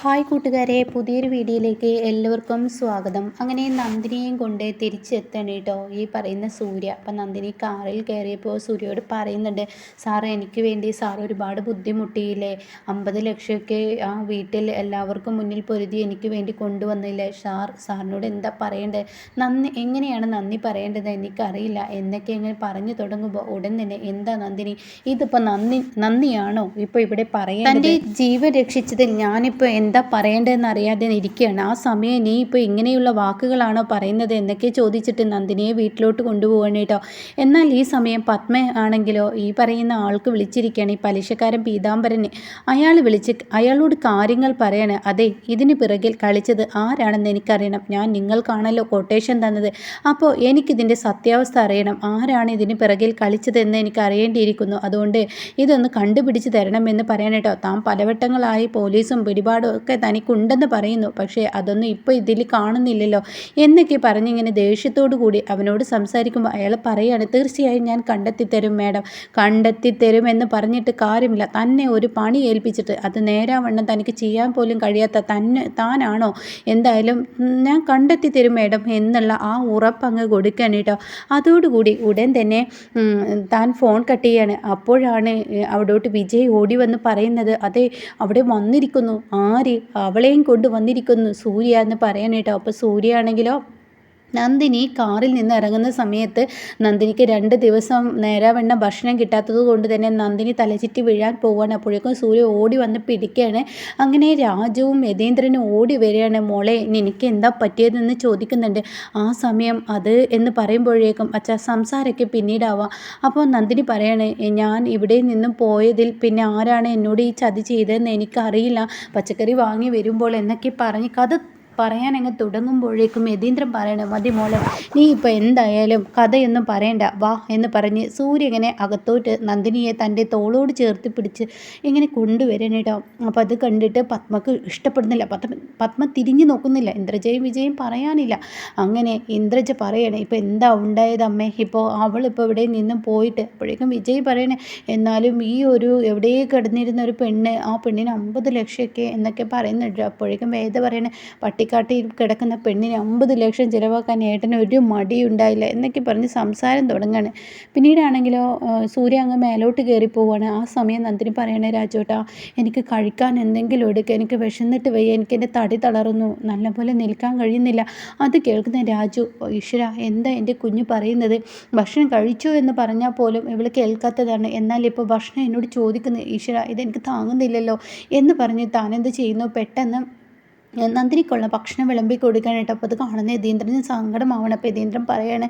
Hi കൂട്ടുകാരെ പുതിയൊരു വീഡിയോയിലേക്ക് എല്ലാവർക്കും സ്വാഗതം. അങ്ങനെ നന്ദിനിയെയും കൊണ്ട് തിരിച്ചെത്തണം കേട്ടോ ഈ പറയുന്ന സൂര്യ. അപ്പം നന്ദിനി കാറിൽ കയറിയപ്പോൾ സൂര്യയോട് പറയുന്നുണ്ട് സാറ് എനിക്ക് വേണ്ടി സാർ ഒരുപാട് ബുദ്ധിമുട്ടിയില്ലേ? അമ്പത് ലക്ഷമൊക്കെ ആ വീട്ടിൽ എല്ലാവർക്കും മുന്നിൽ പൊരുതി എനിക്ക് വേണ്ടി കൊണ്ടുവന്നില്ലേ? സാർ സാറിനോട് എന്താ പറയേണ്ടത്? നന്ദി എങ്ങനെയാണ് നന്ദി പറയേണ്ടത്? എനിക്കറിയില്ല. എന്നൊക്കെ ഇങ്ങനെ പറഞ്ഞു തുടങ്ങുമ്പോൾ ഉടൻ തന്നെ എന്താ നന്ദിനി? ഇതിപ്പോൾ നന്ദി നന്ദിയാണോ ഇപ്പോൾ ഇവിടെ പറയാൻ തന്റെ ജീവൻ രക്ഷിച്ചതിൽ ഞാനിപ്പോൾ എന്താ പറയേണ്ടതെന്ന് അറിയാതെ ഇരിക്കുകയാണ് ആ സമയം നീ ഇപ്പോൾ ഇങ്ങനെയുള്ള വാക്കുകളാണോ പറയുന്നത് എന്നൊക്കെ ചോദിച്ചിട്ട് നന്ദിനിയെ വീട്ടിലോട്ട് കൊണ്ടുപോകണം കേട്ടോ. എന്നാൽ ഈ സമയം പത്മ ആണെങ്കിലോ ഈ പറയുന്ന ആൾക്ക് വിളിച്ചിരിക്കുകയാണ് ഈ പലിശക്കാരൻ പീതാംബരനെ. അയാൾ വിളിച്ച് അയാളോട് കാര്യങ്ങൾ പറയാണ്. അതെ ഇതിന് പിറകിൽ കളിച്ചത് ആരാണെന്ന് എനിക്കറിയണം. ഞാൻ നിങ്ങൾക്കാണല്ലോ കൊട്ടേഷൻ തന്നത്. അപ്പോൾ എനിക്കിതിന്റെ സത്യാവസ്ഥ അറിയണം. ആരാണ് ഇതിന് പിറകിൽ കളിച്ചതെന്ന് എനിക്ക് അറിയേണ്ടിയിരിക്കുന്നു അതുകൊണ്ട് ഇതൊന്ന് കണ്ടുപിടിച്ച് തരണമെന്ന് പറയാനേട്ടോ താൻ പലവട്ടങ്ങളായി പോലീസും പിടിപാടും ഒക്കെ തനിക്കുണ്ടെന്ന് പറയുന്നു. പക്ഷേ അതൊന്നും ഇപ്പോൾ ഇതിൽ കാണുന്നില്ലല്ലോ. എന്നൊക്കെ പറഞ്ഞിങ്ങനെ ദേഷ്യത്തോടു കൂടി അവനോട് സംസാരിക്കുമ്പോൾ അയാൾ പറയുകയാണ് തീർച്ചയായും ഞാൻ കണ്ടെത്തിത്തരും മാഡം. കണ്ടെത്തിത്തരും എന്ന് പറഞ്ഞിട്ട് കാര്യമില്ല. തന്നെ ഒരു പണി ഏൽപ്പിച്ചിട്ട് അത് നേരാവണ്ണം തനിക്ക് ചെയ്യാൻ പോലും കഴിയാത്ത തന്നെ താനാണോ? എന്തായാലും ഞാൻ കണ്ടെത്തി തരും മാഡം എന്നുള്ള ആ ഉറപ്പങ്ങ് കൊടുക്കാൻ കേട്ടോ. അതോടുകൂടി ഉടൻ തന്നെ താൻ ഫോൺ കട്ട് ചെയ്യാണ്. അപ്പോഴാണ് അവിടോട്ട് വിജയ് ഓടി വന്ന് പറയുന്നത് അതെ അവിടെ വന്നിരിക്കുന്നു. ആര് അവളെയും കൊണ്ട് വന്നിരിക്കുന്നു. സൂര്യ എന്ന് പറയാനായിട്ടോ അപ്പോൾ സൂര്യ ആണെങ്കിലോ നന്ദിനി കാറിൽ നിന്ന് ഇറങ്ങുന്ന സമയത്ത് നന്ദിനിക്ക് രണ്ട് ദിവസം നേരാവണ്ണം ഭക്ഷണം കിട്ടാത്തത് കൊണ്ട് തന്നെ നന്ദിനി തലചിറ്റി വീഴാൻ പോവാണ്. അപ്പോഴേക്കും സൂര്യ ഓടി വന്ന് പിടിക്കുകയാണ്. അങ്ങനെ രാജുവും യതീന്ദ്രനും ഓടി വരികയാണ്. മോളെ നിനക്ക് എന്താ പറ്റിയതെന്ന് ചോദിക്കുന്നുണ്ട്. ആ സമയം അത് എന്ന് പറയുമ്പോഴേക്കും അച്ഛാ സംസാരമൊക്കെ പിന്നീടാവാം. അപ്പോൾ നന്ദിനി പറയാണ് ഞാൻ ഇവിടെ നിന്നും പോയതിൽ പിന്നെ ആരാണ് എന്നോട് ഈ ചതി ചെയ്തതെന്ന് എനിക്കറിയില്ല. പച്ചക്കറി വാങ്ങി വരുമ്പോൾ എന്നൊക്കെ പറഞ്ഞ് കഥ പറയാൻ അങ്ങ് തുടങ്ങുമ്പോഴേക്കും യതീന്ദ്രൻ പറയണ മതി മോളെ നീ ഇപ്പോൾ എന്തായാലും കഥയൊന്നും പറയണ്ട വാ എന്ന് പറഞ്ഞ് സൂര്യങ്ങനെ അകത്തോട്ട് നന്ദിനിയെ തന്റെ തോളോട് ചേർത്ത് പിടിച്ച് ഇങ്ങനെ കൊണ്ടുവരണിടാം അപ്പോൾ അത് കണ്ടിട്ട് പത്മക്ക് ഇഷ്ടപ്പെടുന്നില്ല. പത്മ പത്മ തിരിഞ്ഞു നോക്കുന്നില്ല. ഇന്ദ്രജയും വിജയും പറയാനില്ല. അങ്ങനെ ഇന്ദ്രജ പറയണേ ഇപ്പോൾ എന്താ ഉണ്ടായത് അമ്മേ? ഇപ്പോൾ അവളിപ്പോൾ ഇവിടെ നിന്നും പോയിട്ട് അപ്പോഴേക്കും വിജയ് പറയണേ എന്നാലും ഈ ഒരു എവിടെ കിടന്നിരുന്ന ഒരു പെണ്ണ് ആ പെണ്ണിന് അമ്പത് ലക്ഷമൊക്കെ എന്നൊക്കെ പറയുന്നുണ്ട് അപ്പോഴേക്കും വേദ പറയണേ പട്ടി ചുഴലിക്കാട്ടിൽ കിടക്കുന്ന പെണ്ണിന് അമ്പത് ലക്ഷം ചിലവാക്കാൻ ഏട്ടന് ഒരു മടിയുണ്ടായില്ല എന്നൊക്കെ പറഞ്ഞ് സംസാരം തുടങ്ങാണ്. പിന്നീടാണെങ്കിലോ സൂര്യ അങ്ങ് മേലോട്ട് കയറി പോവുകയാണ് ആ സമയം നന്ദിനി പറയണേ രാജോട്ടാ എനിക്ക് കഴിക്കാൻ എന്തെങ്കിലും എടുക്കുക എനിക്ക് വിശന്നിട്ട് വയ്യ. എനിക്ക് എന്റെ തടി തളർന്നു. നല്ലപോലെ നിൽക്കാൻ കഴിയുന്നില്ല. അത് കേൾക്കുന്ന രാജു ഈശ്വര എന്താ എന്റെ കുഞ്ഞ് പറയുന്നത്? ഭക്ഷണം കഴിച്ചു എന്ന് പറഞ്ഞാൽ പോലും ഇവൾ കേൾക്കാത്തതാണ്. എന്നാൽ ഇപ്പോൾ ഭക്ഷണം എന്നോട് ചോദിക്കുന്നത് ഈശ്വര ഇതെനിക്ക് താങ്ങുന്നില്ലല്ലോ എന്ന് പറഞ്ഞ് താനെന്ത് ചെയ്യുന്നു? പെട്ടെന്ന് നന്ദിനിക്കുള്ള ഭക്ഷണം വിളമ്പി കൊടുക്കാനായിട്ട് അപ്പോൾ അത് കാണുന്ന യതീന്ദ്രന് സങ്കടമാവണം. അപ്പോൾ യതീന്ദ്രൻ പറയാണ്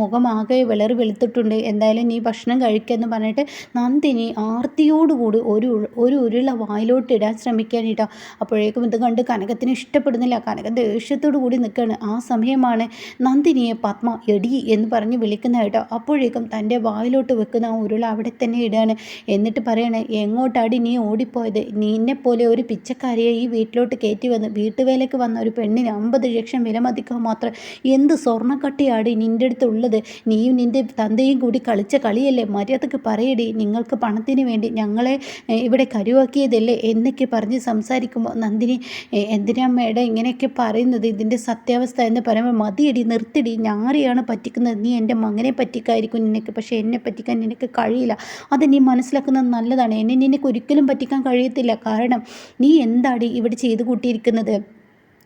മുഖമാകെ വിളറി വെളുത്തിട്ടുണ്ട്. എന്തായാലും നീ ഭക്ഷണം കഴിക്കുമെന്ന് പറഞ്ഞിട്ട് നന്ദിനി ആർത്തിയോടുകൂടി ഒരു ഒരു ഉരുള വായിലോട്ട് ഇടാൻ ശ്രമിക്കാനായിട്ടോ അപ്പോഴേക്കും ഇത് കണ്ട് കനകത്തിന് ഇഷ്ടപ്പെടുന്നില്ല. കനക ദേഷ്യത്തോടു കൂടി നിൽക്കുകയാണ്. ആ സമയമാണ് നന്ദിനിയെ പത്മ എടി എന്ന് പറഞ്ഞ് വിളിക്കുന്നതായിട്ടോ അപ്പോഴേക്കും തന്റെ വായിലോട്ട് വെക്കുന്ന ആ ഉരുള അവിടെ തന്നെ ഇടുകയാണ് എന്നിട്ട് പറയണേ എങ്ങോട്ടാടി നീ ഓടിപ്പോയത്? നിന്നെപ്പോലെ ഒരു പിച്ചക്കാരിയെ ഈ വീട്ടിലോട്ട് കയറ്റി വന്ന് വീട്ടുവേലയ്ക്ക് വന്ന ഒരു പെണ്ണിന് അമ്പത് ലക്ഷം വില മതിക്കുക മാത്രം എന്ത് സ്വർണക്കട്ടിയാടി നിന്റെ അടുത്തുള്ളത്? നീയും നിന്റെ തന്തയും കൂടി കളിച്ച കളിയല്ലേ? മര്യാദയ്ക്ക് പറയടി. നിങ്ങൾക്ക് പണത്തിന് വേണ്ടി ഞങ്ങളെ ഇവിടെ കരുവാക്കിയതല്ലേ? എന്നൊക്കെ പറഞ്ഞ് സംസാരിക്കുമ്പോൾ നന്ദിനി എന്തിനാ മേഡം ഇങ്ങനെയൊക്കെ പറയുന്നത്? ഇതിന്റെ സത്യാവസ്ഥ എന്ന് പറയുമ്പോൾ മതിയടി നിർത്തിടി. ഞാറിയാണ് പറ്റിക്കുന്നത്. നീ എന്റെ മകനെ പറ്റിക്കായിരിക്കും നിനക്ക്. പക്ഷേ എന്നെ പറ്റിക്കാൻ നിനക്ക് കഴിയില്ല. അത് നീ മനസ്സിലാക്കുന്നത് നല്ലതാണ്. എന്നെ നിനക്ക് ഒരിക്കലും പറ്റിക്കാൻ കഴിയത്തില്ല. കാരണം നീ എന്താടി ഇവിടെ ചെയ്തു കൂട്ടിയിരിക്കുന്നത്? ചെയ്യുന്നത്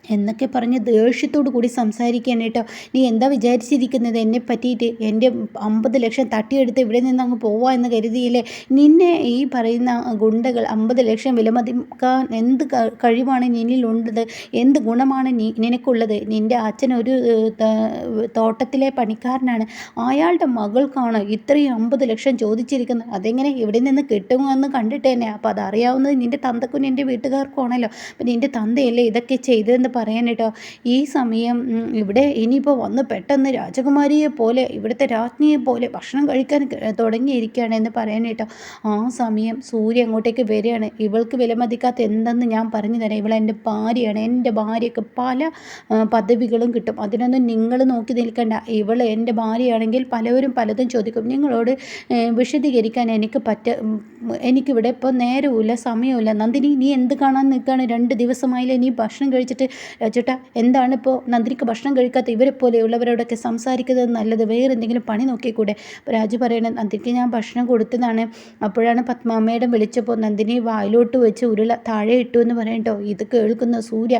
എന്നൊക്കെ പറഞ്ഞ് ദേഷ്യത്തോടു കൂടി സംസാരിക്കുകയാണ് കേട്ടോ. നീ എന്താ വിചാരിച്ചിരിക്കുന്നത്? എന്നെ പറ്റിയിട്ട് എന്റെ അമ്പത് ലക്ഷം തട്ടിയെടുത്ത് ഇവിടെ നിന്ന് അങ്ങ് പോവാ എന്ന് കരുതിയില്ലേ? നിന്നെ ഈ പറയുന്ന ഗുണ്ടകൾ അമ്പത് ലക്ഷം വിലമതിക്കാൻ എന്ത് കഴിവാണ് നിന്നിലുള്ളത്? എന്ത് ഗുണമാണ് നീ നിനക്കുള്ളത്? നിന്റെ അച്ഛൻ ഒരു തോട്ടത്തിലെ പണിക്കാരനാണ്. അയാളുടെ മകൾക്കാണ് ഇത്രയും അമ്പത് ലക്ഷം ചോദിച്ചിരിക്കുന്നത്. അതെങ്ങനെ ഇവിടെ നിന്ന് കിട്ടുമെന്ന് കണ്ടിട്ട് തന്നെ? അപ്പോൾ അതറിയാവുന്നത് നിന്റെ തന്തക്കും നിന്റെ വീട്ടുകാർക്കും ആണല്ലോ അപ്പം നിന്റെ തന്തയല്ലേ ഇതൊക്കെ ചെയ്തതെന്ന് എന്ന് പറയാൻ കേട്ടോ. ഈ സമയം ഇവിടെ ഇനിയിപ്പോൾ വന്ന് പെട്ടെന്ന് രാജകുമാരിയെ പോലെ ഇവിടുത്തെ രാജ്ഞിയെ പോലെ ഭക്ഷണം കഴിക്കാൻ തുടങ്ങിയിരിക്കുകയാണ് എന്ന് പറയാൻ കേട്ടോ. ആ സമയം സൂര്യ അങ്ങോട്ടേക്ക് വരികയാണ്. ഇവൾക്ക് വിലമതിക്കാത്ത എന്തെന്ന് ഞാൻ പറഞ്ഞു തരാം. ഇവൾ എന്റെ ഭാര്യയാണ്. എന്റെ ഭാര്യയ്ക്ക് പല പദവികളും കിട്ടും. അതിനൊന്നും നിങ്ങൾ നോക്കി നിൽക്കണ്ട. ഇവൾ എന്റെ ഭാര്യയാണെങ്കിൽ പലവരും പലതും ചോദിക്കും. നിങ്ങളോട് വിശദീകരിക്കാൻ എനിക്ക് പറ്റ എനിക്കിവിടെ ഇപ്പോൾ നേരവുമില്ല സമയമില്ല നന്ദിനി നീ എന്ത് കാണാൻ നിൽക്കുകയാണ്? രണ്ട് ദിവസമായില്ലേ നീ ഭക്ഷണം കഴിച്ചിട്ട് ചേട്ടാ എന്താണ് ഇപ്പോൾ നന്ദിനിക്ക് ഭക്ഷണം കഴിക്കാത്ത ഇവരെ പോലെയുള്ളവരോടൊക്കെ സംസാരിക്കുന്നത് നല്ലത്? വേറെ എന്തെങ്കിലും പണി നോക്കിക്കൂടെ? രാജു പറയണേ നന്ദിനിക്ക് ഞാൻ ഭക്ഷണം കൊടുത്തതാണ്. അപ്പോഴാണ് പത്മാമ്മയുടെ വിളിച്ചപ്പോൾ നന്ദിനി വായിലോട്ട് വെച്ച് ഉരുള താഴെ ഇട്ടു എന്ന് പറയട്ടോ ഇത് കേൾക്കുന്ന സൂര്യ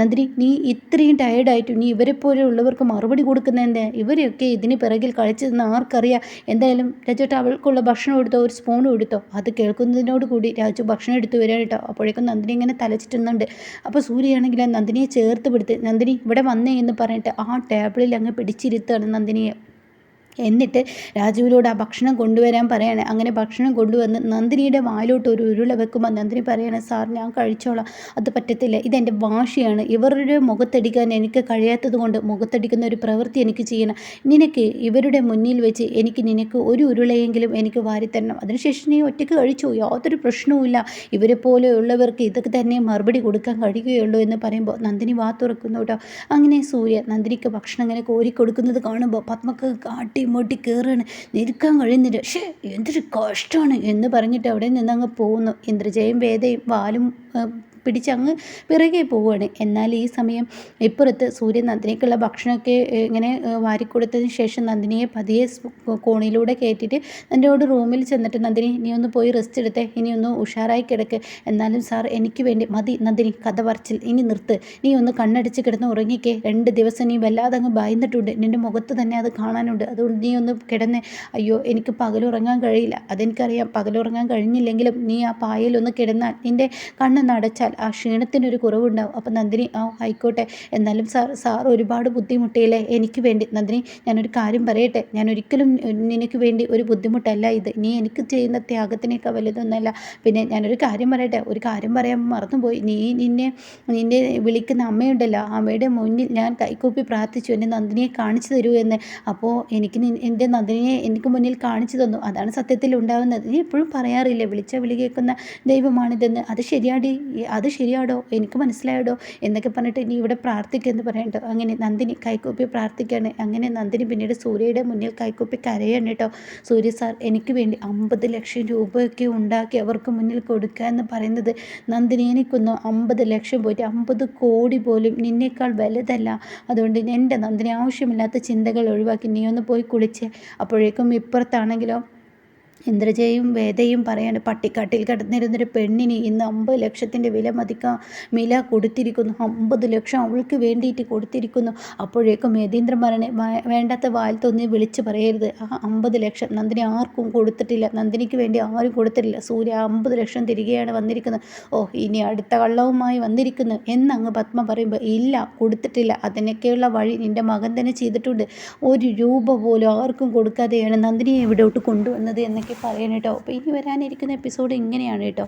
നന്ദിനി നീ ഇത്രയും ടയർഡായിട്ടു നീ ഇവരെ പോലെയുള്ളവർക്ക് മറുപടി കൊടുക്കുന്നതിന്റെ ഇവരെയൊക്കെ ഇതിന് പിറകിൽ കളിച്ചതെന്ന് ആർക്കറിയാം? എന്തായാലും രാജേട്ട അവൾക്കുള്ള ഭക്ഷണം എടുത്തോ? ഒരു സ്പൂണും എടുത്തോ? അത് കേൾക്കുന്നതിനോട് കൂടി രാജു ഭക്ഷണം എടുത്തു വരാൻ കേട്ടോ. അപ്പോഴേക്കും നന്ദിനി ഇങ്ങനെ തലച്ചിട്ടുന്നുണ്ട്. അപ്പോൾ സൂര്യയാണെങ്കിൽ നന്ദിനിയെ ചേർത്ത് പിടുത്ത് നന്ദിനി ഇവിടെ വന്നേ എന്ന് പറഞ്ഞിട്ട് ആ ടേബിളിൽ അങ്ങ് പിടിച്ചിരുത്തുകയാണ് നന്ദിനിയെ. എന്നിട്ട് രാജുവിനോട് ആ ഭക്ഷണം കൊണ്ടുവരാൻ പറയാണ്. അങ്ങനെ ഭക്ഷണം കൊണ്ടുവന്ന് നന്ദിനിയുടെ വായിലോട്ട് ഒരു ഉരുള വെക്കുമ്പോൾ നന്ദിനി പറയാണ് സാർ ഞാൻ കഴിച്ചോളാം. അത് പറ്റത്തില്ല. ഇതെന്റെ വാശിയാണ്. ഇവരുടെ മുഖത്തടിക്കാൻ എനിക്ക് കഴിയാത്തത് കൊണ്ട് മുഖത്തടിക്കുന്ന ഒരു പ്രവൃത്തി എനിക്ക് ചെയ്യണം. നിനക്ക് ഇവരുടെ മുന്നിൽ വെച്ച് എനിക്ക് നിനക്ക് ഒരു ഉരുളയെങ്കിലും എനിക്ക് വാരിത്തരണം. അതിനുശേഷം നീ ഒറ്റയ്ക്ക് കഴിച്ചു? യാതൊരു പ്രശ്നവുമില്ല. ഇവരെ പോലെയുള്ളവർക്ക് ഇതൊക്കെ തന്നെ മറുപടി കൊടുക്കാൻ കഴിയുകയുള്ളൂ എന്ന് പറയുമ്പോൾ നന്ദിനി വാ തുറക്കുന്നു കേട്ടോ. അങ്ങനെ സൂര്യ നന്ദിനിക്ക് ഭക്ഷണം അങ്ങനെ കോരി കൊടുക്കുന്നത് കാണുമ്പോൾ പത്മക്ക് കാട്ടി ഇങ്ങോട്ട് കയറുകയാണ്. നിൽക്കാൻ കഴിയുന്നില്ല. പക്ഷേ എന്തൊരു കഷ്ടമാണ് എന്ന് പറഞ്ഞിട്ട് അവിടെ നിന്ന് അങ്ങ് പോകുന്നു. ഇന്ദ്രജയും വേദയും വാലും പിടിച്ചങ്ങ് പിറകെ പോവുകയാണ്. എന്നാൽ ഈ സമയം ഇപ്പുറത്ത് സൂര്യൻ നന്ദിനിക്കുള്ള ഭക്ഷണമൊക്കെ ഇങ്ങനെ വാരിക്കൊടുത്തതിന് ശേഷം നന്ദിനിയെ പതിയെ കോണിലൂടെ കയറ്റിയിട്ട് നന്ദിനോട് റൂമിൽ ചെന്നിട്ട് നന്ദിനി നീ ഒന്ന് പോയി റെസ്റ്റ് എടുത്തേ. ഇനിയൊന്ന് ഉഷാറായി കിടക്ക്. എന്നാലും സാർ എനിക്ക് വേണ്ടി മതി. നന്ദിനി കഥ പറച്ചിൽ. ഇനി നിർത്ത്. നീ ഒന്ന് കണ്ണടിച്ച് കിടന്ന് ഉറങ്ങിക്കേ. രണ്ട് ദിവസം നീ വല്ലാതെ അങ്ങ് ഭയന്നിട്ടുണ്ട്. നിന്റെ മുഖത്ത് തന്നെ അത് കാണാനുണ്ട്. അതുകൊണ്ട് നീ ഒന്ന് കിടന്ന്. അയ്യോ എനിക്ക് പകലുറങ്ങാൻ കഴിയില്ല. അതെനിക്കറിയാം. പകലുറങ്ങാൻ കഴിഞ്ഞില്ലെങ്കിലും നീ ആ പായലൊന്ന് കിടന്നാൽ നിന്റെ കണ്ണ് നടച്ചാൽ ആ ക്ഷീണത്തിനൊരു കുറവുണ്ടാവും. അപ്പം നന്ദിനി ആ ആയിക്കോട്ടെ. എന്നാലും സാർ സാർ ഒരുപാട് ബുദ്ധിമുട്ടിയില്ലേ? എനിക്ക് വേണ്ടി. നന്ദിനി ഞാനൊരു കാര്യം പറയട്ടെ? ഞാൻ ഒരിക്കലും നിനക്ക് വേണ്ടി ഒരു ബുദ്ധിമുട്ടല്ല ഇത്. നീ എനിക്ക് ചെയ്യുന്ന ത്യാഗത്തിനേക്കാൾ വലുതൊന്നല്ല. പിന്നെ ഞാനൊരു കാര്യം പറയട്ടെ? ഒരു കാര്യം പറയാൻ മറന്നുപോയി. നീ നിന്നെ നിന്നെ വിളിക്കുന്ന അമ്മയുണ്ടല്ലോ. അമ്മയുടെ മുന്നിൽ ഞാൻ കൈകൂപ്പി പ്രാർത്ഥിച്ചു. എന്റെ നന്ദിനിയെ കാണിച്ചു തരൂ എന്ന്. അപ്പോൾ എനിക്ക് എന്റെ നന്ദിനിയെ എനിക്ക് മുന്നിൽ കാണിച്ചു തന്നു. അതാണ് സത്യത്തിൽ ഉണ്ടാകുന്നത്. നീ എപ്പോഴും പറയാറില്ല? വിളിച്ച വിളി കേൾക്കുന്ന ദൈവമാണിതെന്ന്. അത് ശരിയാടി. അത് അത് ശരിയാടോ? എനിക്ക് മനസ്സിലായടോ? എന്നൊക്കെ പറഞ്ഞിട്ട് ഇനി ഇവിടെ പ്രാർത്ഥിക്കുമെന്ന് പറയണ്ടോ? അങ്ങനെ നന്ദിനി കൈക്കൂപ്പി പ്രാർത്ഥിക്കുകയാണ് അങ്ങനെ നന്ദിനി പിന്നീട് സൂര്യയുടെ മുന്നിൽ കൈക്കൂപ്പി കരയാണ് കേട്ടോ. സൂര്യ സാർ എനിക്ക് വേണ്ടി അമ്പത് ലക്ഷം രൂപയൊക്കെ ഉണ്ടാക്കി അവർക്ക് മുന്നിൽ കൊടുക്കുക എന്ന് പറയുന്നത് നന്ദിനി എനിക്കൊന്നു അമ്പത് ലക്ഷം പോയിട്ട് അമ്പത് കോടി പോലും നിന്നേക്കാൾ വലുതല്ല. അതുകൊണ്ട് എന്റെ നന്ദിനി ആവശ്യമില്ലാത്ത ചിന്തകൾ ഒഴിവാക്കി നീ ഒന്ന് പോയി കുളിച്ച്. അപ്പോഴേക്കും ഇപ്പുറത്താണെങ്കിലോ ഇന്ദ്രജയും വേദയും പറയാണ് പട്ടിക്കാട്ടിൽ കിടന്നിരുന്നൊരു പെണ്ണിന് ഇന്ന് അമ്പത് ലക്ഷത്തിന്റെ വില മതിക്കാൻ വില കൊടുത്തിരിക്കുന്നു. അമ്പത് ലക്ഷം അവൾക്ക് വേണ്ടിയിട്ട് കൊടുത്തിരിക്കുന്നു. അപ്പോഴേക്കും യതീന്ദ്രൻ പറയണേ വേണ്ടാത്ത വാൽത്തൊന്ന് വിളിച്ച് പറയരുത്. ആ അമ്പത് ലക്ഷം നന്ദിനി ആർക്കും കൊടുത്തിട്ടില്ല. നന്ദിനിക്ക് വേണ്ടി ആരും കൊടുത്തിട്ടില്ല. സൂര്യ അമ്പത് ലക്ഷം തിരികെയാണ് വന്നിരിക്കുന്നത്. ഓ ഇനി അടുത്ത കള്ളവുമായി വന്നിരിക്കുന്നു. എന്നങ്ങ് പത്മ പറയുമ്പോൾ ഇല്ല കൊടുത്തിട്ടില്ല. അതിനൊക്കെയുള്ള വഴി നിന്റെ മകൻ തന്നെ ചെയ്തിട്ടുണ്ട്. ഒരു രൂപ പോലും ആർക്കും കൊടുക്കാതെയാണ് നന്ദിനിയെ ഇവിടോട്ട് കൊണ്ടുവന്നത് എന്നൊക്കെ പറയാൻ കേട്ടോ അപ്പോൾ ഇനി വരാനിരിക്കുന്ന എപ്പിസോഡ് ഇങ്ങനെയാണ് കേട്ടോ.